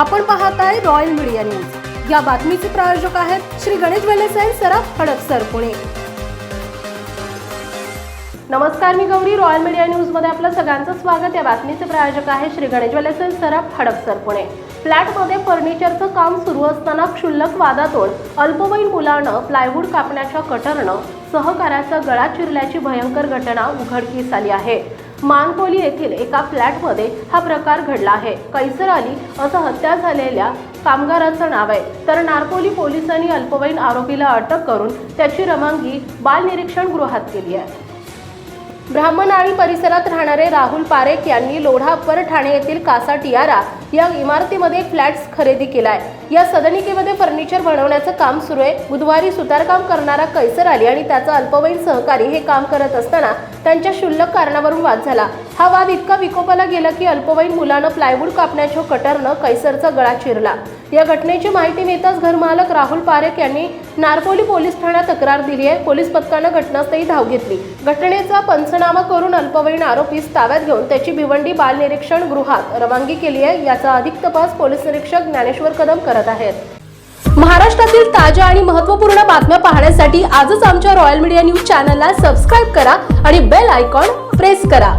आपण पाहत आहे रॉयल मीडिया न्यूज या बातमीचे प्रायोजक आहेत श्री गणेश वेलेसाई अँड सराफ हडपसर पुणे. नमस्कार मी गौरी. रॉयल मीडिया न्यूजमध्ये आपलं सगळ्यांचं स्वागत. या बातमीचे प्रायोजक आहे श्री गणेश वेलेसाई सराफ हडपसर पुणे. फ्लॅटमध्ये फर्निचरचं काम सुरू असताना क्षुल्लक वादातोड अल्पवयीन मुलानं प्लायवूड कापण्याच्या कटरनं सहकार्याचा गळा चिरल्याची भयंकर घटना उघडकीस आली आहे. मानकोली येथील एका फ्लॅटमध्ये हा प्रकार घडला आहे. कैसर अली असं हत्या झालेल्या कामगाराचं नाव आहे. तर नारकोली पोलिसांनी अल्पवयीन आरोपीला अटक करून त्याची रवानगी बालनिरीक्षण गृहात केली आहे. ब्राह्मण आणि परिसरात राहणारे राहुल पारेख यांनी लोढापर ठाणे येथील कासा टियारा या इमारतीमध्ये फ्लॅट्स खरेदी केलाय. या सदनिकेमध्ये फर्निचर बनवण्याचं काम सुरू आहे. बुधवारी सुतारकाम करणारा कैसर आली आणि त्याचा अल्पवयीन सहकारी हे काम करत असताना त्यांच्या क्षुल्लक कारणावरून वाद झाला. हा वाद इतका विकोपाला गेला की अल्पवयीन मुलानं प्लायवूड कापण्याच्या कटरनं कैसरचा गळा चिरला. या घटनेची माहिती मिळताच घरमालक राहुल पारेख यांनी नारपोली पोलीस ठाण्यात तक्रार दिली आहे. पोलीस पथकानं घटनास्थळी धाव घेतली. घटनेचा पंचनामा करून अल्पवयीन आरोपीस ताब्यात घेऊन त्याची भिवंडी बाल निरीक्षण गृहात रवानगी केली आहे. याचा अधिक तपास पोलीस निरीक्षक ज्ञानेश्वर कदम करत आहेत. महाराष्ट्रातील ताज्या आणि महत्त्वपूर्ण बातम्या पाहण्यासाठी आजच आमच्या रॉयल मीडिया न्यूज चॅनलला सबस्क्राईब करा आणि बेल आयकॉन प्रेस करा.